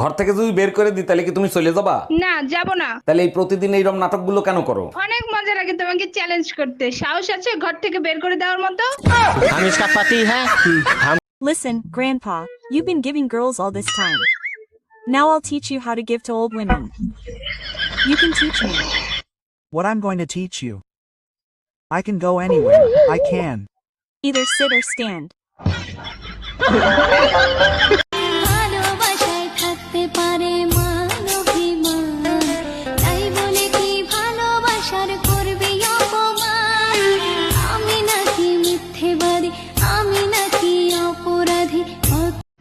ঘর থেকে যদি বের করে দিই তাহলে কি তুমি চলে যাবা না যাব না তাহলে এই প্রতিদিন এইরকম নাটকগুলো কেন করো অনেক মজা লাগে তোমাকে চ্যালেঞ্জ করতে সাহস আছে ঘর থেকে বের করে দেওয়ার মতো আমি ইসকা হ্যাঁ Listen, grandpa, you've been giving girls all this time. Now I'll teach you how to give to old women. You can teach me. What I'm going to teach you. I can go anywhere. I can. Either sit or stand.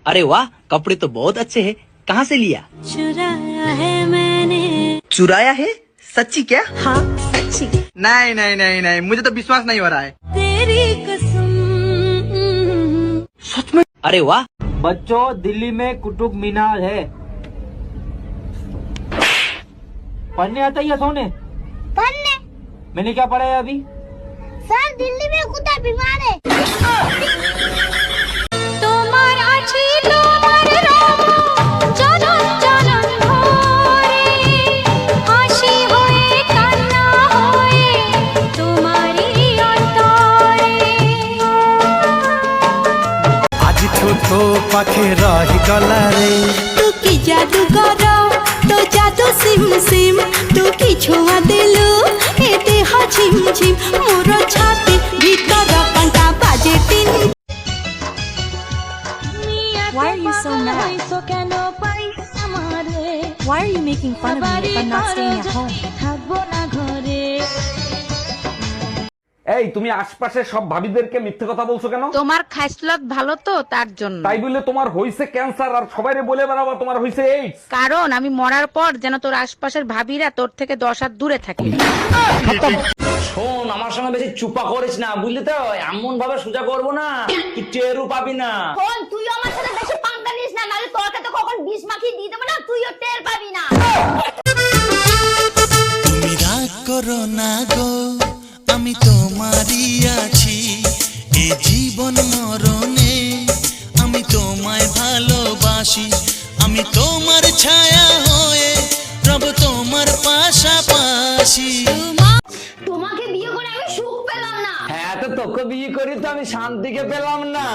अरे वाह कपड़े तो बहुत अच्छे हैं। कहाँ से लिया? चुराया है मैंने। चुराया है? सच्ची क्या? हाँ सच्ची। नहीं नहीं नहीं नहीं मुझे तो विश्वास नहीं हो रहा है। तेरी कसम। सच में? अरे वाह। बच्चों दिल्ली में कुतुब मीनार है। पढ़ने आता है सोने? पन्ने मैंने क्या पढ़ा है अभी? सर दिल्ली में कुत्ता बीमार है। রহি গলারে তু কি জাদু কর? তো জাদু সিম সিম তু কি ছোঁয়া দেলু? এ দেহ ঝিম ঝিম মোর ছাতি ভিতর কান্তা বাজে তিন। Why are you so mad? Why are you making fun of me if I'm not staying at home? এই তুমি আশপাশের সব ভাবিদেরকে মিথ্যে কথা বলছো কেন? তোমার খাইসলত ভালো তো তার জন্য। তাই বলে তোমার হইছে ক্যান্সার আর সবাইরে বলে বেড়াবা তোমার হইছে এইডস কারণ আমি মরার পর যেন তোর আশপাশের ভাবিরা তোর থেকে দশ হাত দূরে থাকে। শোন আমার সঙ্গে বেশি চুপা করিস না বুঝলি তো? এমন ভাবে সোজা করব না কি টেরও পাবি না। ফোন তুই আমার সাথে বেশি পাঙ্গা নিস না নাহলে তোকে তো কখন বিষ মাখিয়ে দিয়ে দেবো না তুইও টের পাবি না। আমি তোমার ছায়া হয়ে প্রভু তোমার পাশাপাশি। তোমাকে বিয়ে করে আমি সুখ পেলাম না। হ্যাঁ তো তোকে বিয়ে করি তো আমি শান্তিকে পেলাম না।